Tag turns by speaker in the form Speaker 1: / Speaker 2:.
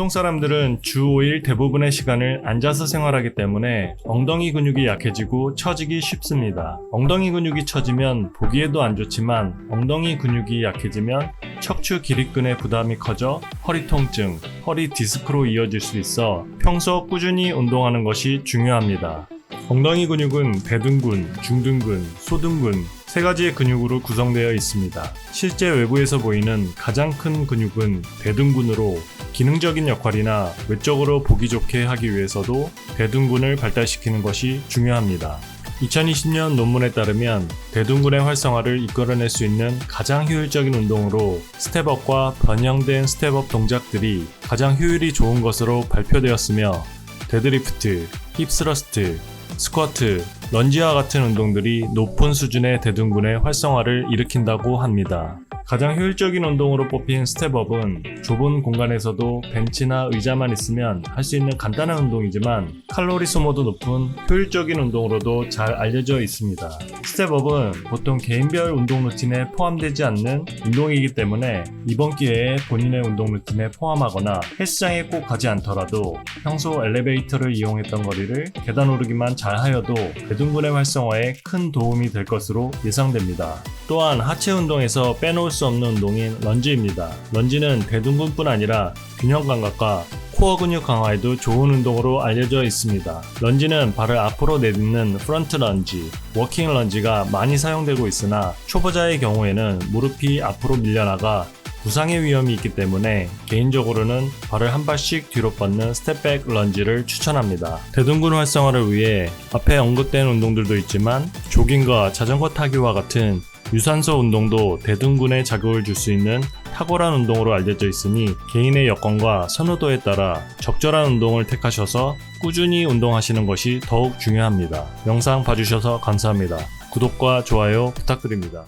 Speaker 1: 보통 사람들은 주 5일 대부분의 시간을 앉아서 생활하기 때문에 엉덩이 근육이 약해지고 처지기 쉽습니다. 엉덩이 근육이 처지면 보기에도 안 좋지만 엉덩이 근육이 약해지면 척추 기립근의 부담이 커져 허리 통증, 허리 디스크로 이어질 수 있어 평소 꾸준히 운동하는 것이 중요합니다. 엉덩이 근육은 대둔근, 중둔근, 소둔근 세 가지의 근육으로 구성되어 있습니다. 실제 외부에서 보이는 가장 큰 근육은 대둔근으로 기능적인 역할이나 외적으로 보기 좋게 하기 위해서도 대둔근을 발달시키는 것이 중요합니다. 2020년 논문에 따르면 대둔근의 활성화를 이끌어낼 수 있는 가장 효율적인 운동으로 스텝업과 변형된 스텝업 동작들이 가장 효율이 좋은 것으로 발표되었으며 데드리프트, 힙스러스트, 스쿼트, 런지와 같은 운동들이 높은 수준의 대둔근의 활성화를 일으킨다고 합니다. 가장 효율적인 운동으로 뽑힌 스텝업은 좁은 공간에서도 벤치나 의자만 있으면 할 수 있는 간단한 운동이지만 칼로리 소모도 높은 효율적인 운동으로도 잘 알려져 있습니다. 스텝업은 보통 개인별 운동 루틴에 포함되지 않는 운동이기 때문에 이번 기회에 본인의 운동 루틴에 포함하거나 헬스장에 꼭 가지 않더라도 평소 엘리베이터를 이용했던 거리를 계단 오르기만 잘 하여도 대둔근의 활성화에 큰 도움이 될 것으로 예상됩니다. 또한 하체 운동에서 빼놓을 수 없는 운동인 런지입니다. 런지는 대둔근뿐 아니라 균형 감각과 코어 근육 강화에도 좋은 운동으로 알려져 있습니다. 런지는 발을 앞으로 내딛는 프런트 런지, 워킹 런지가 많이 사용되고 있으나 초보자의 경우에는 무릎이 앞으로 밀려나가 부상의 위험이 있기 때문에 개인적으로는 발을 한 발씩 뒤로 뻗는 스텝백 런지를 추천합니다. 대둔근 활성화를 위해 앞에 언급된 운동들도 있지만 조깅과 자전거 타기와 같은 유산소 운동도 대둔근에 자극을 줄 수 있는 탁월한 운동으로 알려져 있으니 개인의 여건과 선호도에 따라 적절한 운동을 택하셔서 꾸준히 운동하시는 것이 더욱 중요합니다. 영상 봐주셔서 감사합니다. 구독과 좋아요 부탁드립니다.